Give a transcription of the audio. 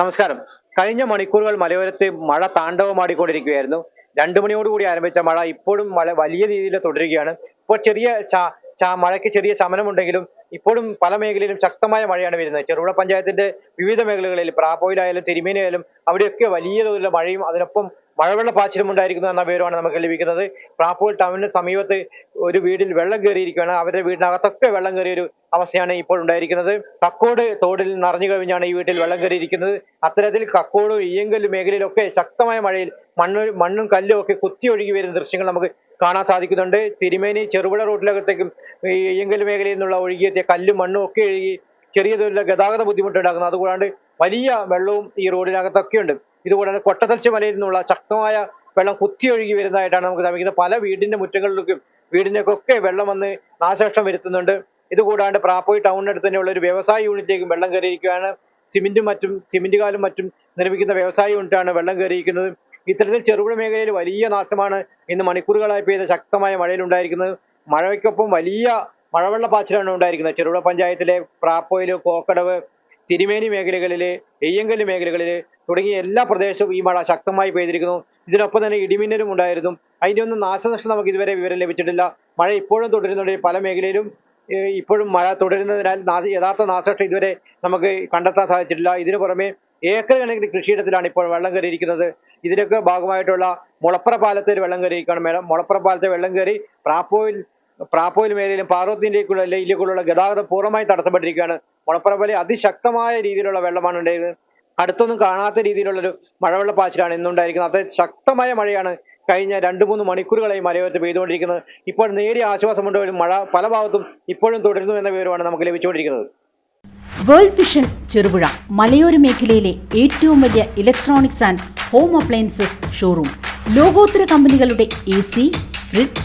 നമസ്കാരം. കഴിഞ്ഞ മണിക്കൂറുകൾ മലയോരത്ത് മഴ താണ്ഡവമാടിക്കൊണ്ടിരിക്കുകയായിരുന്നു. രണ്ടു മണിയോടുകൂടി ആരംഭിച്ച മഴ ഇപ്പോഴും മഴ വലിയ രീതിയിൽ തുടരുകയാണ്. ഇപ്പോൾ ചെറിയ മഴയ്ക്ക് ചെറിയ ശമനമുണ്ടെങ്കിലും ഇപ്പോഴും പല മേഖലയിലും ശക്തമായ മഴയാണ് വരുന്നത്. ചെറുപുഴ പഞ്ചായത്തിന്റെ വിവിധ മേഖലകളിൽ പ്രാപ്പോയിലായാലും തിരുമേനിയായാലും അവിടെയൊക്കെ വലിയ തോതിലുള്ള മഴയും അതിനൊപ്പം മഴവെള്ള പാച്ചിലും ഉണ്ടായിരിക്കുന്നു എന്ന വിവരമാണ് നമുക്ക് ലഭിക്കുന്നത്. പ്രാപ്പൂർ ടൗണിന് സമീപത്ത് ഒരു വീടിൽ വെള്ളം കയറിയിരിക്കുകയാണ്. അവരുടെ വീടിനകത്തൊക്കെ വെള്ളം കയറിയ ഒരു അവസ്ഥയാണ് ഇപ്പോൾ ഉണ്ടായിരിക്കുന്നത്. കക്കോട് തോടിൽ നിറഞ്ഞു കവിഞ്ഞാണ് ഈ വീട്ടിൽ വെള്ളം കയറിയിരിക്കുന്നത്. അത്തരത്തിൽ കക്കോട് ഇയ്യങ്കൽ മേഖലയിലൊക്കെ ശക്തമായ മഴയിൽ മണ്ണ് മണ്ണും കല്ലും ഒക്കെ കുത്തി ഒഴുകി വരുന്ന ദൃശ്യങ്ങൾ നമുക്ക് കാണാൻ സാധിക്കുന്നുണ്ട്. തിരുമേനി ചെറുപുഴ റോഡിലകത്തേക്കും ഈ ഇയ്യങ്കൽ മേഖലയിൽ നിന്നുള്ള ഒഴുകിയെത്തിയ കല്ലും മണ്ണും ഒക്കെ ഒഴുകി ചെറിയ തോതിലുള്ള ഗതാഗത ബുദ്ധിമുട്ടുണ്ടാക്കുന്നു. അതുകൂടാണ്ട് വലിയ വെള്ളവും ഈ റോഡിനകത്തൊക്കെ ഉണ്ട് ഇതുകൂടാതെ കൊട്ടത്തൽച്ച മലയിൽ നിന്നുള്ള ശക്തമായ വെള്ളം കുത്തി ഒഴുകി വരുന്നതായിട്ടാണ് നമുക്ക് ലഭിക്കുന്നത് പല വീടിന്റെ മുറ്റങ്ങളിലേക്കും വീടിനൊക്കെ വെള്ളം വന്ന് നാശനഷ്ടം വരുത്തുന്നുണ്ട്. ഇതുകൂടാണ്ട് പ്രാപ്പോയി ടൗണിനടുത്ത് തന്നെയുള്ള ഒരു വ്യവസായ യൂണിറ്റിലേക്കും വെള്ളം കയറിയിരിക്കുകയാണ്. സിമെന്റും മറ്റും സിമെന്റ് കാലും മറ്റും നിർമ്മിക്കുന്ന വ്യവസായ യൂണിറ്റാണ് വെള്ളം കയറിയിരിക്കുന്നത്. ഇത്തരത്തിൽ ചെറുപുഴ മേഖലയിൽ വലിയ നാശമാണ് ഇന്ന് മണിക്കൂറുകളായി പെയ്ത ശക്തമായ മഴയിൽ ഉണ്ടായിരിക്കുന്നത്. മഴയ്ക്കൊപ്പം വലിയ മഴവെള്ള പാച്ചിലാണ് ഉണ്ടായിരിക്കുന്നത്. ചെറുപുഴ പഞ്ചായത്തിലെ പ്രാപ്പോയിൽ കോക്കടവ് തിരുമേനി മേഖലകളിൽ എയ്യങ്കൽ മേഖലകളിൽ തുടങ്ങിയ എല്ലാ പ്രദേശവും ഈ മഴ ശക്തമായി പെയ്തിരിക്കുന്നു. ഇതിനൊപ്പം തന്നെ ഇടിമിന്നലും ഉണ്ടായിരുന്നു. അതിന്റെ ഒന്നും നാശനഷ്ടം നമുക്ക് ഇതുവരെ വിവരം ലഭിച്ചിട്ടില്ല. മഴ ഇപ്പോഴും തുടരുന്നുണ്ട് പല മേഖലയിലും. ഇപ്പോഴും മഴ തുടരുന്നതിനാൽ യഥാർത്ഥ നാശനഷ്ടം ഇതുവരെ നമുക്ക് കണ്ടെത്താൻ സാധിച്ചിട്ടില്ല. ഇതിനു പുറമെ ഏക്കർ കണക്കിന് കൃഷിയിടത്തിലാണ് ഇപ്പോൾ വെള്ളം കയറിയിരിക്കുന്നത്. ഇതിനൊക്കെ ഭാഗമായിട്ടുള്ള മുളപ്പുറ പാലത്തിൽ വെള്ളം കയറിയിരിക്കുകയാണ് മേഡം. മുളപ്പുറ പാലത്തെ വെള്ളം കയറി പ്രാപ്പോയിൽ പ്രാപ്പോയിൽ മേഖലയിലും പാർവത്തിന്റെ ഇല്ലേക്കുള്ള ഗതാഗതം പൂർണമായി തടസ്സപ്പെട്ടിരിക്കുകയാണ്. മുളപ്പുറ പോലെ അതിശക്തമായ രീതിയിലുള്ള വെള്ളമാണ് ഉണ്ടായിരുന്നത്. അടുത്തൊന്നും കാണാത്ത രീതിയിലുള്ളൊരു മഴവെള്ള പാച്ചിലാണ് ഇന്നുണ്ടായിരിക്കുന്നത് അത് ശക്തമായ മഴയാണ് കഴിഞ്ഞ രണ്ട് മൂന്ന് മണിക്കൂറുകളായി മലയോരത്ത് പെയ്തുകൊണ്ടിരിക്കുന്നത്. ഇപ്പോൾ നേരിയ ആശ്വാസമുണ്ടെങ്കിലും മഴ പല ഭാഗത്തും ഇപ്പോഴും തുടരുന്നു എന്ന വിവരമാണ് നമുക്ക് ലഭിച്ചുകൊണ്ടിരിക്കുന്നത്. വേൾഡ് വിഷൻ ചെറുപുഴ മലയോര മേഖലയിലെ ഏറ്റവും വലിയ electronics and home appliances showroom. ലോകോത്തര കമ്പനികളുടെ A C fridge